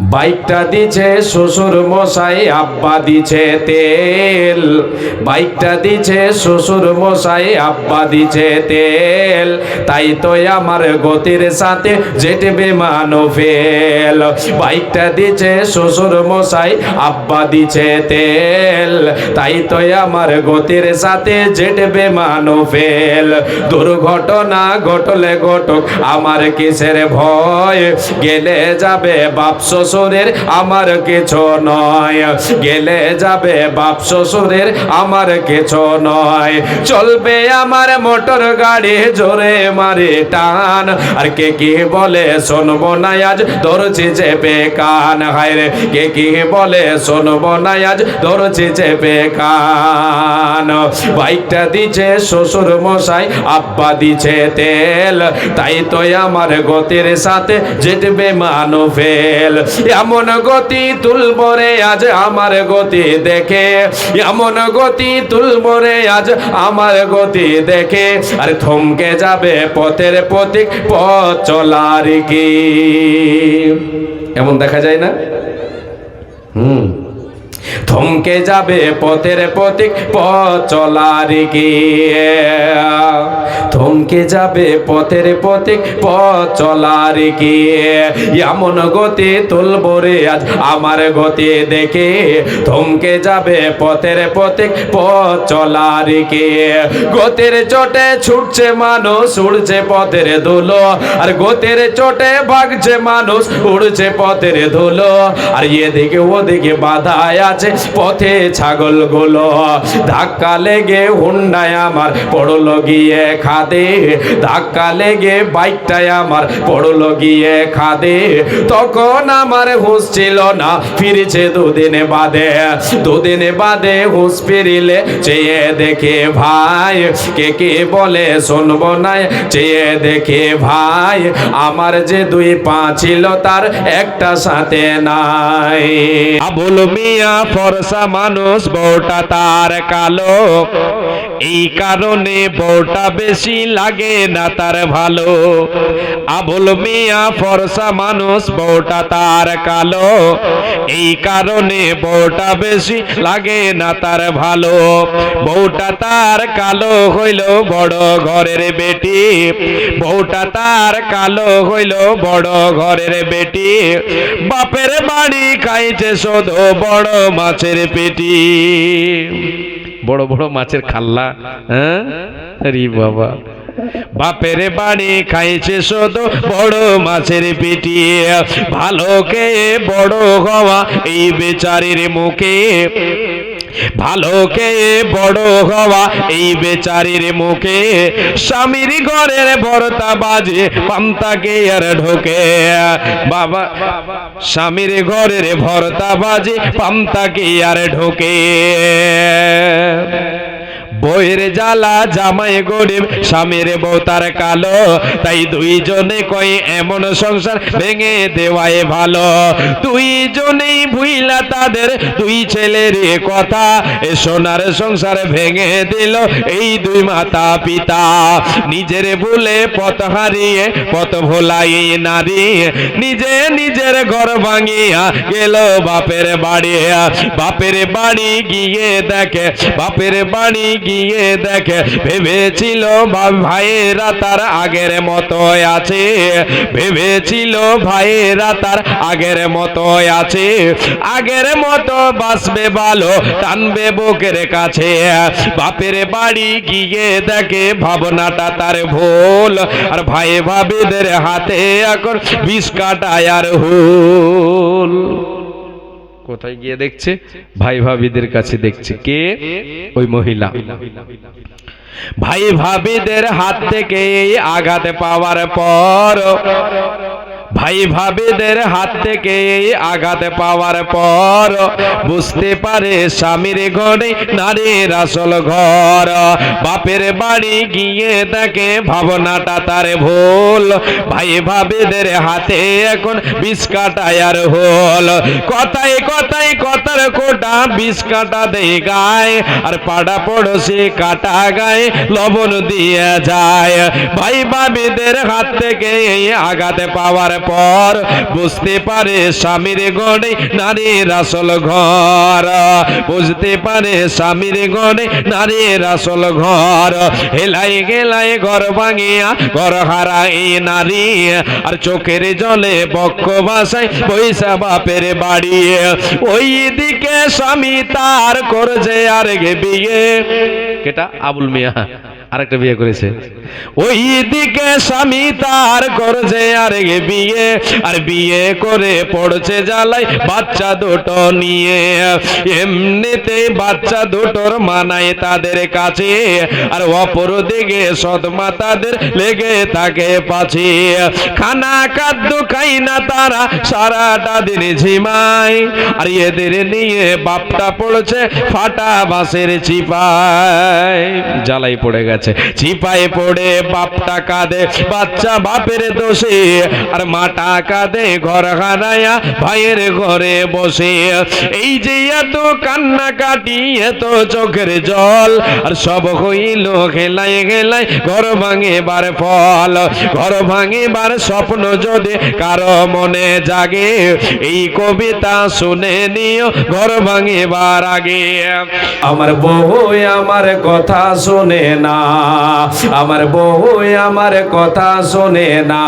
বাইকটা দিছে শ্বশুর মশাই, আব্বা দিছে তেল। বাইকটা দিছে শ্বশুর মশাই, আব্বা দিছে তেল। তাই তো আমার গতির সাথে জেটে বেমানো ফেল বাইকটা দিছে শ্বশুর মশাই, আব্বা দিছে তেল। তাই তো আমার গতির সাথে জেটে বেমানো ফেল দুর্ঘটনা ঘটলে ঘটক আমার কিসের ভয়। গেলে যাবে বাপ শ্বশুরের আমার কিছু নয়। গেলে যাবে বাপ শ্বশুরের আমার কিছু নয়। চলবে আমার মোটর গাড়ি জোরে মারে টান। আর কে কি বলে শুনব না আজ? ধরছি চেপে কান হায় রে, কে কি বলে শুনব না আজ? ধরছি চেপে কান বাইকটা দিছে শ্বশুর মশাই, আব্বা দিছে তেল। তাই তো আমার গতির সাথে যেটবে মানো ফেল। এমন গতি তুলব রে আজ আমার গতি দেখে। এমন গতি তুলব রে আজ আমার গতি দেখে। আরে থমকে যাবে পথের প্রতীক, পথ চলার কি? এমন দেখা যায় না? হুম। থমকে যাবে পথের প্রতীক, পথ চলার গিয়ে। থমকে যাবে পথের প্রতীক, পথ চলার গিয়ে। এমন গতি তুলব রে আজ আমার গতি দেখে। থমকে যাবে পথের প্রতীক, পথ চলার গিয়ে। গতির চোটে ছুটছে মানুষ, উড়ছে পথের ধুলো। আর গতির চোটে ভাগছে মানুষ, উড়ছে পথের ধুলো। আর এদিকে ওদিকে বাধায় আছে পথে ছাগলগুলো ধাক্কা লেগে হুন্ডায় আমার পড়ল গিয়ে খাদে। ধাক্কা লেগে বাইকটায় আমার পড়ল গিয়ে খাদে। তখন আমার হুঁশ ছিল না, ফিরেছে দুদিনে বাদে। দুদিনে বাদে হুঁশ ফিরিলে চেয়ে দেখে ভাই, কে কে বলে শুনব না, চেয়ে দেখে ভাই। আমার যে দুই পা ছিল তার একটা সাথে নাই। আবুল মিয়া ফরসা মানুষ বউটা তার কালো। এই কারণে বউটা বেশি লাগে না তার ভালো। আবুল মিয়া ফরসা মানুষ, বউটা তার কালো। এই কারণে বউটা বেশি লাগে না তার ভালো। বউটা তার কালো হইল বড় ঘরের বেটি। বউটা তার কালো হইল বড় ঘরের বেটি। বাপের বাড়ি খাইছে শোধ বড় মাছের পেটি। বড় বড় মাছের খাল্লা হ্যাঁ? আরে বাবা। বাপের বাড়ি খাইছে শুধু বড় মাছের পিটিয়ে ভালোকে বড় হওয়া এই বেচারির মুখে। ভালো কে বড় হওয়া এই বেচারির মুখে? স্বামীর ঘরের ভরতা বাজে পান্তাকে আর ঢোকে? বাবা, স্বামীর ঘরের ভরতা বাজে পান্তাকে আর ঢোকে? বইয়ের জ্বালা জামাই গরিব, স্বামীর বউ তার কালো। তাই দুইজনে কই এমন সংসার ভেঙে দেওয়ায় ভালো। দুই দুইজনেই ভুইলা তাদের, দুই ছেলের কথা। এ সোনার সংসার ভেঙে দিল এই দুই মাতা পিতা। নিজের ভুলে পথ হারিয়ে, পথ ভোলাই নারী। নিজে নিজের ঘর ভাঙিয়া গেল বাপের বাড়ি। বাপের বাড়ি গিয়ে দেখে, বাপের বাড়ি গিয়ে দেখে ভেবেছিল ভাইয়েরা তার আগের মতো আছে। ভেবেছিল ভাইয়েরা তার আগের মতো আছে। আগের মতো বাসবে ভালো, টানবে বুকের কাছে। বাপের বাড়ি গিয়ে দেখে ভাবনাটা তার ভুল। আর ভাই ভাবিদের হাতে এখন বিষ কাটায় আর হুল। কোথায় গিয়ে দেখছে? ভাই ভাবিদের কাছে দেখছে। কে? ওই মহিলা। ভাই ভাবিদের হাত থেকে আঘাত পাওয়ার পর ভাই ভাবিদের হাত থেকে আঘাত পাওয়ার পর বুঝতে পারে স্বামীর ঘরে নারীর আসল ঘর। বাপের বাড়ি গিয়ে তাকে ভাবনাটা তার ভুল। ভাই ভাবিদের হাতে এখন বিষ কাটায় আর হোল। কথায় কথায় কথার কোটা বিষ কাটা দেয় গায়, আর পাড়া পড়োশি কাটা গায়ে লবণ দিয়ে যায়। ভাই ভাবিদের হাত থেকে আঘাত পাওয়ার পর বুঝতে পারে স্বামীর গড়ে নারীর আসল ঘর। বুঝতে পারে স্বামীর গড়ে নারীর আসল ঘর। হেলাই গেলাই ঘর ভাঙিয়া, ঘর হারাই নারী। আর চোখের জলে বক্ষ বাসায় পয়সা বাপের বাড়ি। ওই দিকে স্বামী তার করছে আর গে বিয়ে কেটা? আবুল মিয়া। আরেকটা বিয়ে করেছে। ওই দিকে স্বামী তার করছে আর বিয়ে আর বিয়ে করে পড়ছে জ্বালাই বাচ্চা দুটো নিয়ে। এমনিতে বাচ্চা দুটোর মানায় তাদের কাছে, আর অপর দিকে সদমা তাদের লেগে থাকে পাছে। খানা খাদ্য খাই না তারা সারাটা দিন ঝিমায়, আর এদের নিয়ে বাপটা পড়ছে ফাটা বাঁশের চিপায় জ্বালাই পড়ে গেছে। চিপায় পড়ে বাপটা কাঁদে, বাচ্চা বাপের দোষে। আর মাটা কাঁদে ঘর হারায়া ভাইয়ের ঘরে বসে। এই যে এত কান্না কাটি, এত চোখের জল, আর সব হইল খেলায় খেলায়, ঘর ভাঙেবার ফল। ঘর ভাঙিবার স্বপ্ন যদি কারও মনে জাগে, এই কবিতা শুনে নিও, ঘর ভাঙিবার আগে। আমার বউ আমার কথা শুনে না। আমার বউ আমার কথা শোনে না।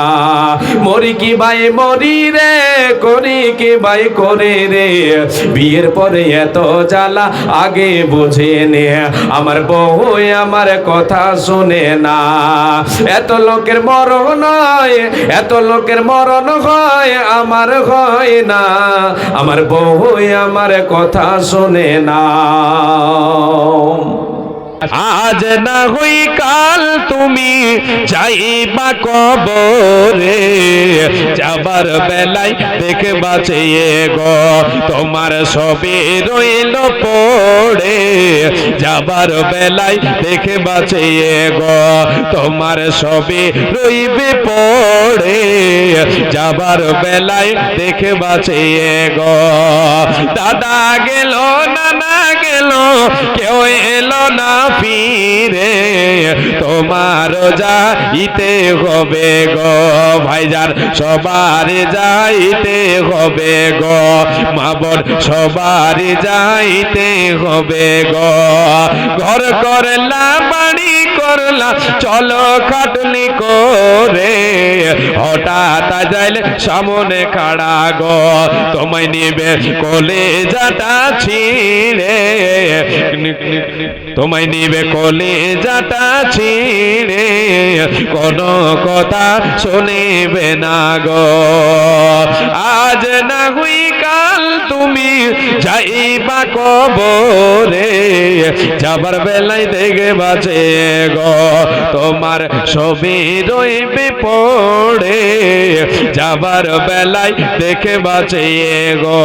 মরি কি ভাই, মরি রে, করি কি ভাই, করে রে। বিয়ের পরে এত জ্বালা আগে বুঝে নে। আমার বউ আমার কথা শোনে না। এত লোকের মরণ নয় এত লোকের মরণ হয়, আমার হয় না। আমার বউ আমার কথা শোনে না। আজ না হই কাল তুমি যাইবা কবরে। যাবার বেলায় দেখে বাঁচিয়ে গো, তোমার সবে রইল পড়ে। যাবার বেলায় দেখে বাঁচিয়ে গো, তোমার সবে রইবে পড়ে। যাবার বেলায় দেখে বাঁচিয়ে গো, দাদা গেল, নানা কেউ এলো না ফিরে। তোমার যাইতে হবে গো ভাইজান, সবার যাইতে হবে গো। মাবর সবার যাইতে হবে গো। ঘর করলা বাড়ি করলা? চলো খাটনি করে। হঠাৎ যাইলে সামনে খাড়া গো। তোমায় নিবে কলে যাটা ছিঁড়ে। তোমায় নিবে কলে যাটা ছিঁড়ে। কোনো কথা শুনিবে না গো। আজ না হুই কাল তুমি যাইবা কবরে। যাবার বেলায় দেখে বাঁচে গো তোমার ছবি রইবে পড়ে যাবার বেলায় দেখে বাঁচিয়ে গো।